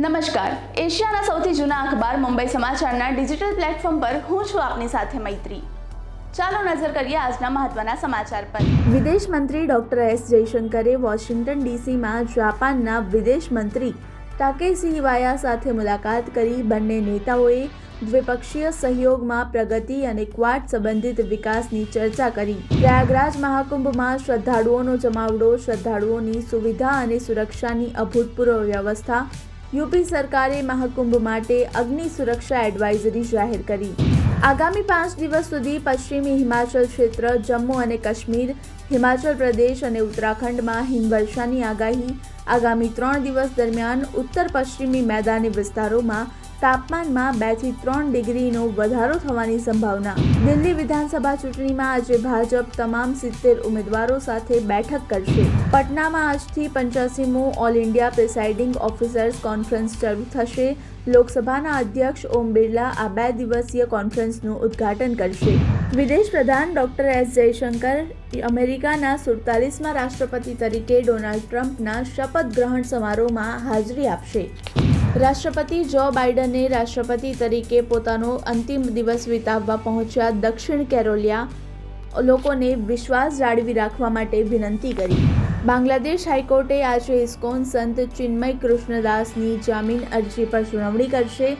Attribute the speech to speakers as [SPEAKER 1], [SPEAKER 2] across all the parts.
[SPEAKER 1] નમસ્કાર. એશિયાના સૌથી જૂના અખબાર મુંબઈ સમાચારના ડિજિટલ પ્લેટફોર્મ પર હું છું આપની સાથે મૈત્રી. ચાલો નજર કરીએ આજના મહત્વના સમાચાર પર. વિદેશ મંત્રી ડોક્ટર એસ જયશંકરે વોશિંગ્ટન ડીસીમાં જાપાનના વિદેશ મંત્રી ટાકેસી ઇવાયા સાથે મુલાકાત કરી. બંને નેતાઓએ દ્વિપક્ષીય સહયોગમાં પ્રગતિ અને ક્વાડ સંબંધિત વિકાસની ચર્ચા કરી. પ્રયાગરાજ મહાકુંભમાં શ્રદ્ધાળુઓનો જમાવડો, શ્રદ્ધાળુઓની સુવિધા અને સુરક્ષાની અભૂતપૂર્વ વ્યવસ્થા યુપી સરકારે મહાકુંભ માટે અગ્નિ સુરક્ષા એડવાઇઝરી જાહેર કરી. આગામી પાંચ દિવસ સુધી પશ્ચિમી હિમાચલ ક્ષેત્ર, જમ્મુ અને કાશ્મીર, હિમાચલ પ્રદેશ અને ઉત્તરાખંડમાં હિમવર્ષાની આગાહી. આગામી ત્રણ દિવસ દરમિયાન ઉત્તર પશ્ચિમી મેદાની વિસ્તારોમાં તાપમાનમાં બેથી ત્રણ ડિગ્રીનો વધારો થવાની સંભાવના. દિલ્હી વિધાનસભા ચૂંટણીમાં આજે ભાજપ તમામ સિત્તેર ઉમેદવારો સાથે બેઠક કરશે. પટનામાં આજથી પંચ્યાસીમું all India presiding officers conference શરૂ થશે. લોકસભાના અધ્યક્ષ ઓમ બિરલા આ બે દિવસીય કોન્ફરન્સનું ઉદ્ઘાટન કરશે. વિદેશ પ્રધાન ડોક્ટર એસ જયશંકર, અમેરિકાના સુડતાલીસમાં રાષ્ટ્રપતિ તરીકે ડોનાલ્ડ ટ્રમ્પના શપથ ગ્રહણ સમારોહમાં હાજરી આપશે. રાષ્ટ્રપતિ જો બાઇડને રાષ્ટ્રપતિ તરીકે પોતાનો અંતિમ દિવસ વિતાવવા પહોંચ્યા દક્ષિણ કેરોલિયા, લોકોને વિશ્વાસ જાળવી રાખવા માટે વિનંતી કરી. બાંગ્લાદેશ હાઈકોર્ટે આજે ઇસ્કોન સંત ચિન્મય કૃષ્ણદાસની જામીન અરજી પર સુનાવણી કરશે.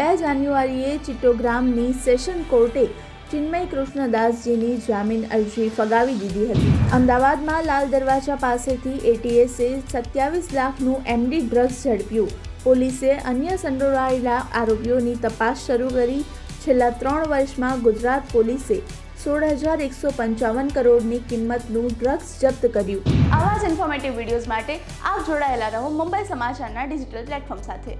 [SPEAKER 1] બે જાન્યુઆરીએ ચિટ્ટોગ્રામની સેશન કોર્ટે ચિન્મય કૃષ્ણદાસજીની જામીન અરજી ફગાવી દીધી હતી. અમદાવાદમાં લાલ દરવાજા પાસેથી એટીએસે સત્યાવીસ લાખનું એમડી ડ્રગ્સ ઝડપ્યું. પોલીસે અન્ય સંડોવાયેલા આરોપીઓની તપાસ શરૂ કરી. છેલ્લા ત્રણ વર્ષમાં ગુજરાત પોલીસે સોળ હજાર એકસો પંચાવન કરોડની કિંમતનું ડ્રગ્સ જપ્ત કર્યું. આવા જ ઇન્ફોર્મેટિવ વિડીયોઝ માટે આપ જોડાયેલા રહો મુંબઈ સમાચારના ડિજિટલ પ્લેટફોર્મ સાથે.